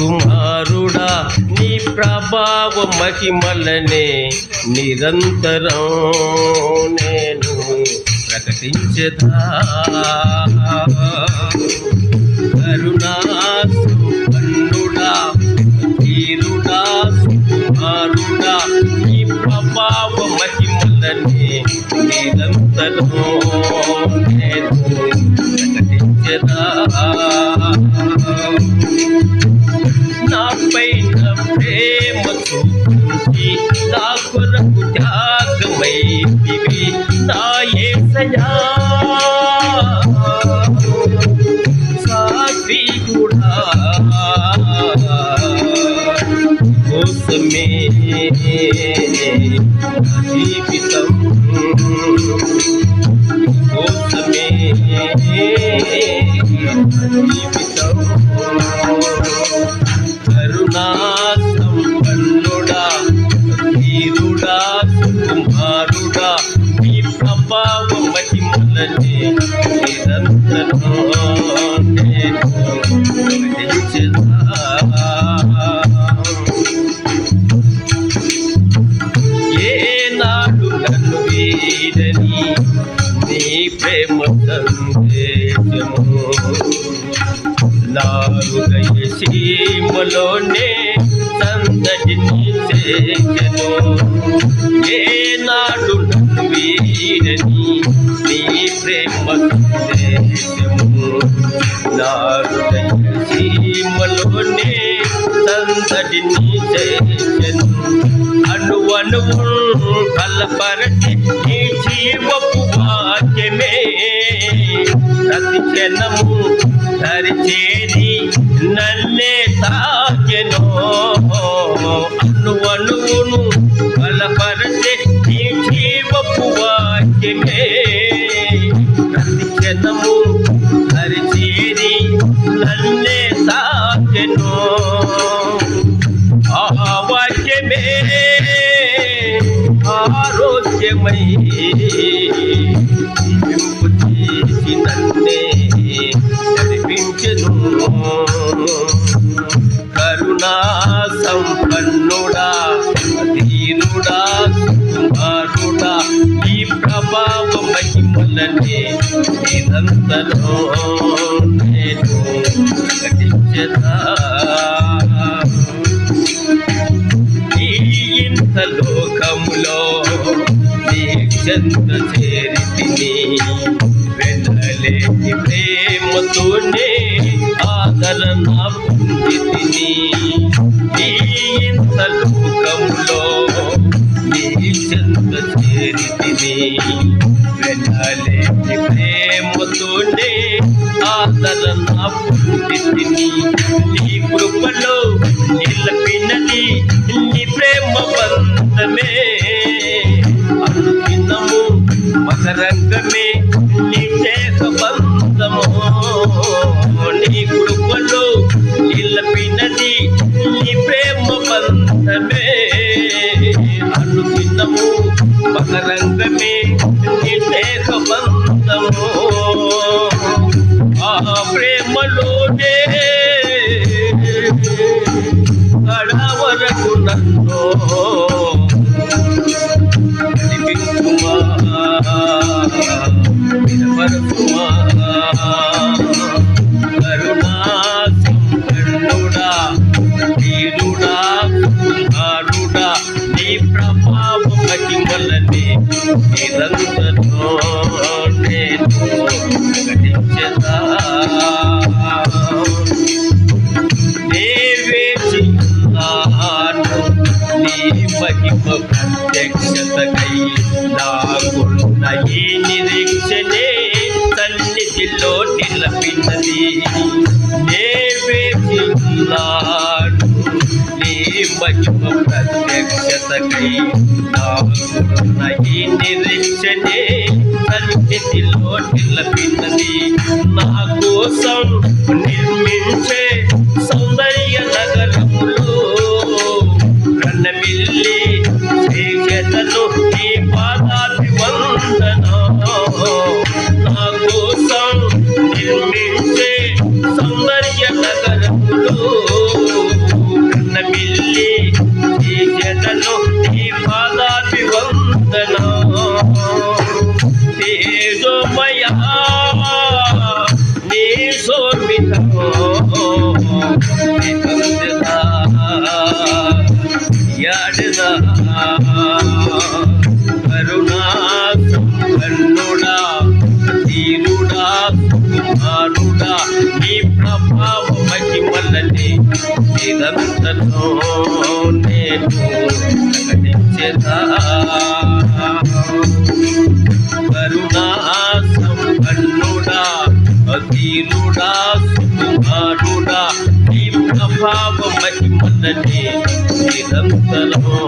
కుమారుడా నీ ప్రభావ మహిమలనే నిరంతరం నేను ప్రకటించదా. కరుణా సంపన్నుడా తీరుడా సుకుమారుడా నీ ప్రభావ మహిమలనే నిరంతరం मधुकुंती लाखुर त्याग मई दिवे नाये सया उसमें సందేశము నా సీమలోనే సందడిని చేసెను ఏనాడు నన్ను వీడని నీ ప్రేమ సందేశము నా సీమలోనే సందడిని చేసెను అను అణువు నీ జీవపు వాక్యమే ప్రతి తరిచేది నన్నే తాకెను. అను అణువును బలపరచే నీ జీవపు వాక్యమే. ప్రతి తరిచేది నన్నే తాకెను. ఆ వాక్యమే ఆరోగ్యమై కరుణా సంపన్నుడా ధీరుడా కుమారుడా ఈ ప్రభావ మహిమలనే నిరంతరం నేను ప్రకటించదా. ఈ ఇంత లోకములో నీ చేరితిని లేని ప్రేమతోనే ఆదరణ పొందితిని. ఈ ఇంత లోకంలో నీ చెంత చేరితిని. వెళ్ళలేని ప్రేమతోనే ఆదరణ పొందితిని. నీ కృపలో నిలపినది నీ ప్రేమ బంధమే. అనుదినము మకరంగమే ఈ ప్రేమ బంధమే అనుదినము మకరంగమే ఈ చేత బంధము ఆ ప్రేమలోనే కడవరకు నన్ను నడిపించుమా వినపరచుమా నీ ప్రభావ మహిమలనే నిరంతరం నేను ప్రకటించదా దేవేచిన్నాను నీ మహిమ ప్రత్యక్షతకై నాకున్న ఈ నిరీక్షణే సన్నిధిలో నిలపినది దేవేచిన్నాను నీ మహిమ ప్రత్యక్షతకై నాకున్న ఈ నిరీక్షణే సన్నిధిలో నిలపినది నా కోసం నిర్మించే కరుణా సంపన్నుడా తీరుడా సుకుమారుడా నీ ప్రభావ మహిమలని నిరంతరో నేను ప్రకటించేదా కరుణా సంపన్నుడా అధీరుడా మహిమలని నిరంతరో